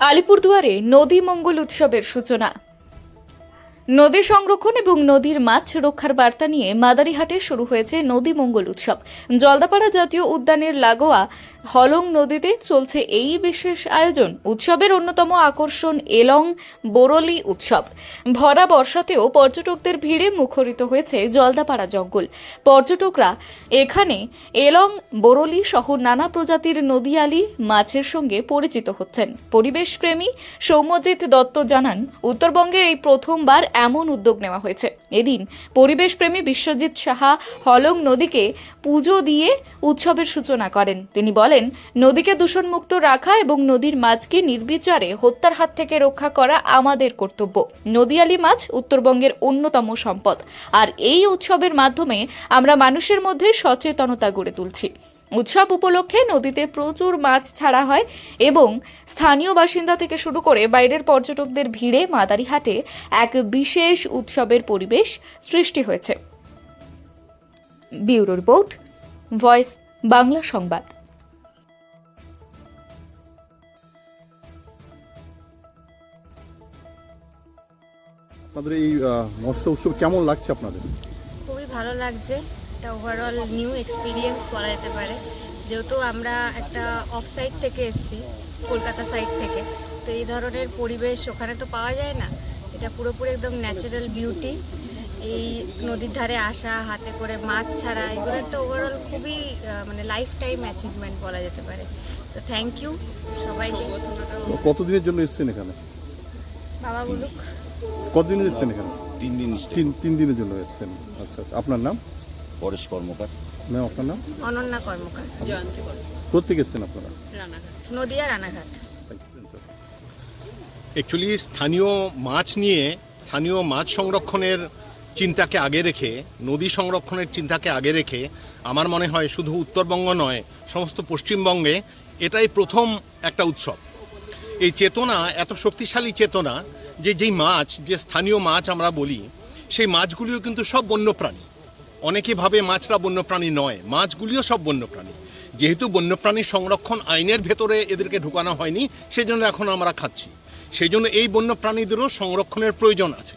আলিপুরদুয়ারে নদী মঙ্গল উৎসবের সূচনা। নদী সংরক্ষণ এবং নদীর মাছ রক্ষার বার্তা নিয়ে মাদারিহাটে শুরু হয়েছে নদী মঙ্গল উৎসব। জলদাপাড়া জাতীয় উদ্যানের লাগোয়া হলং নদীতে চলছে এই বিশেষ আয়োজন, উৎসবের অন্যতম আকর্ষণ এলং বোরলি উৎসব। ভরা বর্ষাতেও পর্যটকদের ভিড়ে মুখরিত হয়েছে জলদাপাড়া জঙ্গল। পর্যটকরা এখানে এলং বোরলি সহ নানা প্রজাতির নদীয়ালি মাছের সঙ্গে পরিচিত হচ্ছেন। পরিবেশপ্রেমী সৌম্যজিৎ দত্ত জানান, উত্তরবঙ্গের এই প্রথমবার এমন উদ্যোগ নেওয়া হয়েছে। এদিন পরিবেশপ্রেমী বিশ্বজিৎ সাহা হলং নদীকে পুজো দিয়ে উৎসবের সূচনা করেন। তিনি বলেন, নদীকে দূষণমুক্ত রাখা এবং নদীর মাছকে নির্বিচারে হত্যার হাত থেকে রক্ষা করা আমাদের কর্তব্য। নদীয়ালি মাছ উত্তরবঙ্গের অন্যতম সম্পদ। আর এই উৎসবের মাধ্যমে আমরা মানুষের মধ্যে সচেতনতা গড়ে তুলছি। উৎসব উপলক্ষে নদীতে প্রচুর মাছ ছাড়া হয় এবং স্থানীয় বাসিন্দা থেকে শুরু করে বাইরের পর্যটকদের ভিড়ে মাদারিহাটে এক বিশেষ উৎসবের পরিবেশ সৃষ্টি হয়েছে। ব্যুরো রিপোর্ট ভয়েস বাংলা সংবাদ। আপনাদের এই মৎস্য উৎসব কেমন লাগছে আপনাদের? খুবই ভালো লাগছে। একটা ওভারঅল নিউ এক্সপিরিয়েন্স বলা যেতে পারে। যেহেতু আমরা একটা অফ সাইড থেকে এসেছি কলকাতা সাইড থেকে তো এই ধরনের পরিবেশ ওখানে তো পাওয়া যায় না। এটা পুরোপুরি একদম ন্যাচারাল বিউটি এই নদীর ধারে আসা হাতে করে মাছ ছাড়া এগুলো একটা ওভারঅল খুবই মানে লাইফ টাইম অ্যাচিভমেন্ট বলা যেতে পারে। তো থ্যাংক ইউ সবাইকে। কতদিনের জন্য এসেছেন এখানে? বাবা বলুক। কতদিনের এসেছেন এখানে? তিন দিন তিন তিন দিনের জন্য এসেছেন। আচ্ছা আচ্ছা। আপনার নাম? পরেশ কর্মকার। ম্যাম আপনার নাম? অনন্যা কর্মকার প্রত্যেকে এসেছেন আপনারা? Nadia Ranaghat. Thank you, sir. Actually স্থানীয় মাছ নিয়ে স্থানীয় মাছ সংরক্ষণের চিন্তাকে আগে রেখে নদী সংরক্ষণের চিন্তাকে আগে রেখে আমার মনে হয় শুধু উত্তরবঙ্গ নয় সমস্ত পশ্চিমবঙ্গে এটাই প্রথম একটা উৎসব। এই চেতনা এত শক্তিশালী চেতনা যে যেই মাছ যে স্থানীয় মাছ আমরা বলি সেই মাছগুলিও কিন্তু সব বন্যপ্রাণী। অনেকে ভাবে মাছরা বন্যপ্রাণী নয়, মাছগুলিও সব বন্যপ্রাণী। যেহেতু বন্যপ্রাণী সংরক্ষণ আইনের ভেতরে এদেরকে ঢুকানো হয়নি সেই জন্য এখন আমরা খাচ্ছি। সেই জন্য এই বন্যপ্রাণীদেরও সংরক্ষণের প্রয়োজন আছে।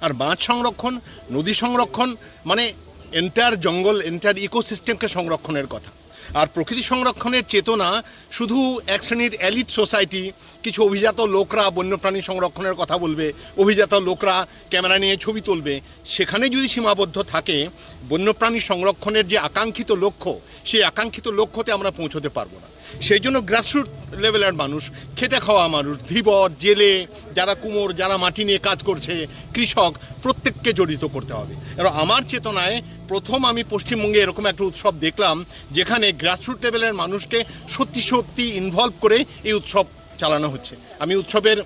আর মাছ সংরক্ষণ, নদী সংরক্ষণ মানে এন্টার জঙ্গল এন্টার ইকোসিস্টেমকে সংরক্ষণের কথা। আর প্রকৃতি সংরক্ষণের চেতনা শুধু এক শ্রেণির অ্যালিট সোসাইটি, কিছু অভিজাত লোকরা বন্যপ্রাণী সংরক্ষণের কথা বলবে, অভিজাত লোকরা ক্যামেরা নিয়ে ছবি তুলবে। সেখানে যদি সীমাবদ্ধ থাকে, বন্যপ্রাণী সংরক্ষণের যে আকাঙ্ক্ষিত লক্ষ্য, সেই আকাঙ্ক্ষিত লক্ষ্যতে আমরা পৌঁছতে পারব না। সেই জন্য গ্রাসরুট লেভেলের মানুষ, খেটে খাওয়া মানুষ, ধীবর, জেলে, যারা কুমোর, যারা মাটি নিয়ে কাজ করছে, কৃষক, প্রত্যেককে জড়িত করতে হবে। এবার আমার চেতনায় প্রথম আমি পশ্চিমবঙ্গে এরকম একটা উৎসব দেখলাম, যেখানে গ্রাসরুট লেভেলের মানুষকে সত্যি সত্যি ইনভলভ করে এই উৎসব চালানো হচ্ছে। আমি উৎসবের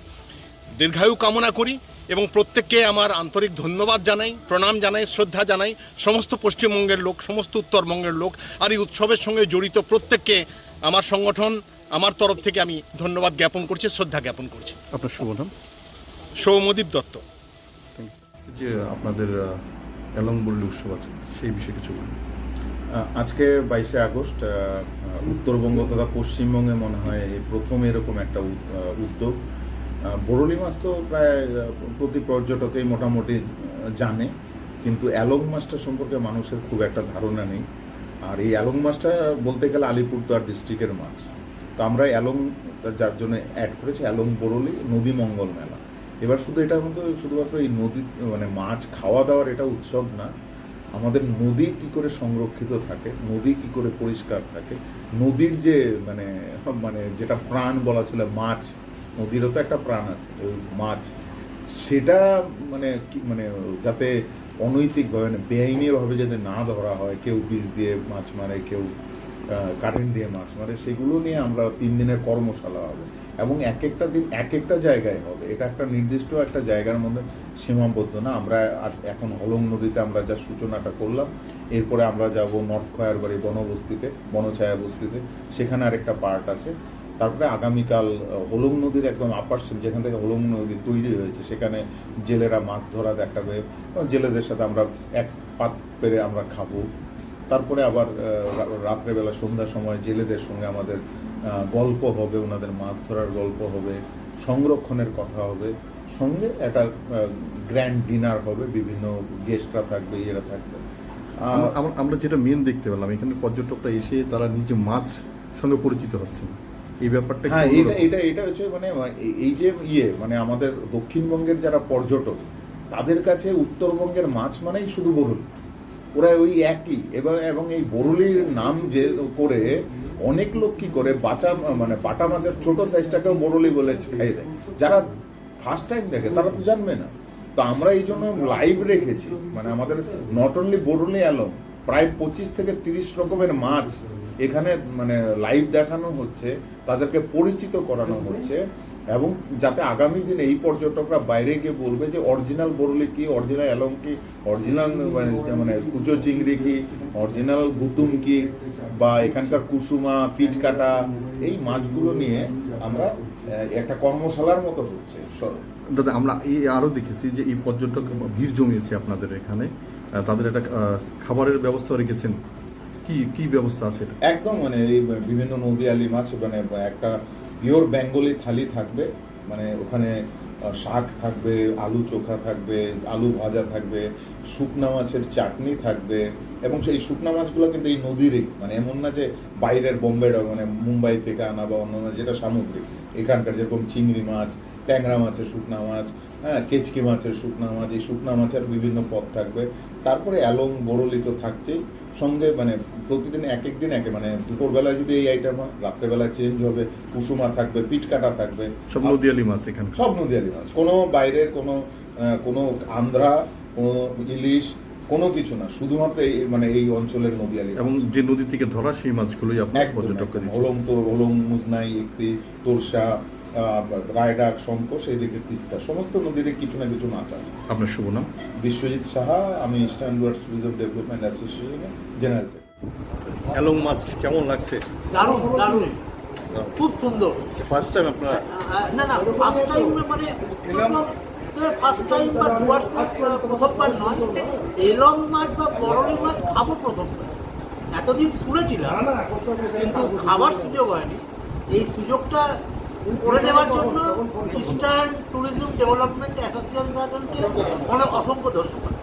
দীর্ঘায়ু কামনা করি এবং প্রত্যেককে আমার আন্তরিক ধন্যবাদ জানাই, প্রণাম জানাই, শ্রদ্ধা জানাই। সমস্ত পশ্চিমবঙ্গের লোক, সমস্ত উত্তরবঙ্গের লোক, আর এই উৎসবের সঙ্গে জড়িত প্রত্যেককে আমার সংগঠন আমার তরফ থেকে আমি ধন্যবাদ জ্ঞাপন করছি শ্রদ্ধা জ্ঞাপন করছি। আপনার শুভ নাম? সৌমদীপ দত্ত। যে আপনাদের এলংবল্লী উৎসব আছে সেই বিষয়ে কিছু বলুন। আজকে বাইশে আগস্ট উত্তরবঙ্গ তথা পশ্চিমবঙ্গে মনে হয় এই প্রথম এরকম একটা উদ্যোগ। বরলি মাছ তো প্রায় প্রতি পর্যটকেই মোটামুটি জানে। কিন্তু অ্যালং মাছটা সম্পর্কে মানুষের খুব একটা ধারণা নেই। আর এই অ্যালং মাছটা বলতে গেলে আলিপুরদুয়ার ডিস্ট্রিক্টের মাছ। তো আমরা অ্যালং যার জন্য অ্যাড করেছি, অ্যালং বরলি নদী মঙ্গল মেলা। এবার শুধু এটা মধ্যে শুধুমাত্র এই নদী মানে মাছ খাওয়া দাওয়ার এটা উৎসব না, আমাদের নদী কি করে সংরক্ষিত থাকে, নদী কি করে পরিষ্কার থাকে, নদীর যে মানে মানে যেটা প্রাণ বলা ছিল মাছ, নদীরও তো একটা প্রাণ আছে, ওই মাছ সেটা মানে মানে যাতে অনৈতিকভাবে মানে বেআইনিভাবে যাতে না ধরা হয়, কেউ বীজ দিয়ে মাছ মারে, কেউ কারেন্ট দিয়ে মাছ মারে, সেগুলো নিয়ে আমরা তিন দিনের কর্মশালা হবে। এবং এক একটা দিন, এক একটা জায়গায় হবে। এটা একটা নির্দিষ্ট একটা জায়গার মধ্যে সীমাবদ্ধ না। আমরা এখন হলং নদীতে আমরা যা সূচনাটা করলাম, এরপরে আমরা যাব নর্থ খয়ারবাড়ি বনবস্তিতে বনছায়া বস্তিতে সেখানে আরেকটা পার্ট আছে। তারপরে আগামীকাল হোলং নদীর একদম আপার যেখান থেকে হোলং নদী তৈরি হয়েছে, সেখানে জেলেরা মাছ ধরা দেখাবে জেলেদের সাথে আমরা এক পাত পেরে আমরা খাব। তারপরে আবার রাত্রেবেলা সন্ধ্যার সময় জেলেদের সঙ্গে আমাদের গল্প হবে, ওনাদের মাছ ধরার গল্প হবে, সংরক্ষণের কথা হবে, সঙ্গে একটা গ্র্যান্ড ডিনার হবে, বিভিন্ন গেস্টরা থাকবে, ইয়েরা থাকবে। আমরা যেটা মেন দেখতে পেলাম, এখানে পর্যটকরা এসে তারা নিজে মাছ সঙ্গে পরিচিত হচ্ছেন। এই ব্যাপারটা হ্যাঁ এটা এটা এটা হচ্ছে মানে এই- যে ইয়ে মানে আমাদের দক্ষিণবঙ্গের যারা পর্যটক তাদের কাছে উত্তরবঙ্গের মাছ মানেই শুধু বরুল। ওরা ওই একই। এবং এবং এই বরুলির নাম যে করে অনেক লোক কি করে বাঁচা মানে বাটা মাছের ছোট সাইজটাকেও বরুলি বলে খাইয়ে দেয়। যারা ফার্স্ট টাইম দেখে তারা তো জানবে না। তো আমরা এই জন্য লাইভ রেখেছি। মানে আমাদের নট অনলি বরুলি অ্যালম প্রায় পঁচিশ থেকে তিরিশ রকমের মাছ এখানে মানে লাইভ দেখানো হচ্ছে তাদেরকে পরিচিত করানো হচ্ছে এবং যাতে আগামী দিনে এই পর্যটকরা বাইরে গিয়ে বলবে যে অরিজিনাল বরলি কি অরিজিনাল অ্যালম কি অরিজিনাল মানে মানে কুচো চিংড়ি কি অরিজিনাল গুতুম কি বা এখানকার কুসুমা পিট কাটা এই মাছগুলো নিয়ে আমরা একটা কর্মশালার মতো হচ্ছে। দাদা আমরা এই আরও দেখেছি যে এই পর্যটক ভিড় জমিয়েছে আপনাদের এখানে। তাদের একটা খাবারের ব্যবস্থা রেখেছেন। কি কি ব্যবস্থা আছে? একদম মানে এই বিভিন্ন নদীয়ালি মাছ মানে একটা পিওর বেঙ্গলি থালি থাকবে মানে ওখানে শাক থাকবে, আলু চোখা থাকবে, আলু ভাজা থাকবে, শুকনা মাছের চাটনি থাকবে, এবং সেই শুকনা মাছগুলো কিন্তু এই নদীরই মানে এমন না যে বাইরের বোম্বে মানে মুম্বাই থেকে আনা বা অন্য যেটা সামুদ্রিক এখানকার যেরকম চিংড়ি মাছ ট্যাংরা মাছের শুকনা মাছ হ্যাঁ কেচকি মাছের শুকনা মাছ এই শুকনা মাছের বিভিন্ন পদ থাকবে। তারপরে অ্যালং বরলি তো থাকছেই। সঙ্গে মানে প্রতিদিন এক এক দিন একে মানে দুপুরবেলায় যদি এই আইটেম হয় রাত্রেবেলায় চেঞ্জ হবে কুসুমা থাকবে পিটকাটা থাকবে। সব নদিয়ালি মাছ এখানে? সব নদিয়ালি মাছ। কোনো বাইরের কোনো কোনো আন্ধ্রা কোনো ইলিশ কোনো কিছু না। শুধুমাত্র এই মানে এই অঞ্চলের নদীয়ালি এবং যে নদী থেকে ধরা সেই মাছগুলোই আপনার। দিচ্ছেন। হলং তো হলং মুজনাই একটি তোরসা রায়ডাক শঙ্খ সেই দিকে তিস্তা। সমস্ত নদীর কিছু না কিছু মাছ আছে। আপনার শুভ নাম? বিশ্বজিৎ সাহা আমি ইস্টার্ন ওয়ার্ড ট্যুরিজম ডেভেলপমেন্ট অ্যাসোসিয়েশনের জেনারেল সেক্রেটারি। অ্যালং মাছ কেমন লাগছে? দারুণ দারুণ। খুব সুন্দর। ফার্স্ট টাইম আপনারা না না ফার্স্ট টাইম মানে ফার্স্ট টাইম বা ডুয়ার্স প্রথমবার নয়। এলং মাছ বা বরলি মাছ খাব প্রথমবার। এতদিন শুনেছিলাম কিন্তু খাবার সুযোগ হয়নি। এই সুযোগটা করে দেওয়ার জন্য ইস্টার্ন ট্যুরিজম ডেভেলপমেন্ট অ্যাসোসিয়েশনকে অনেক অসংখ্য ধন্যবাদ।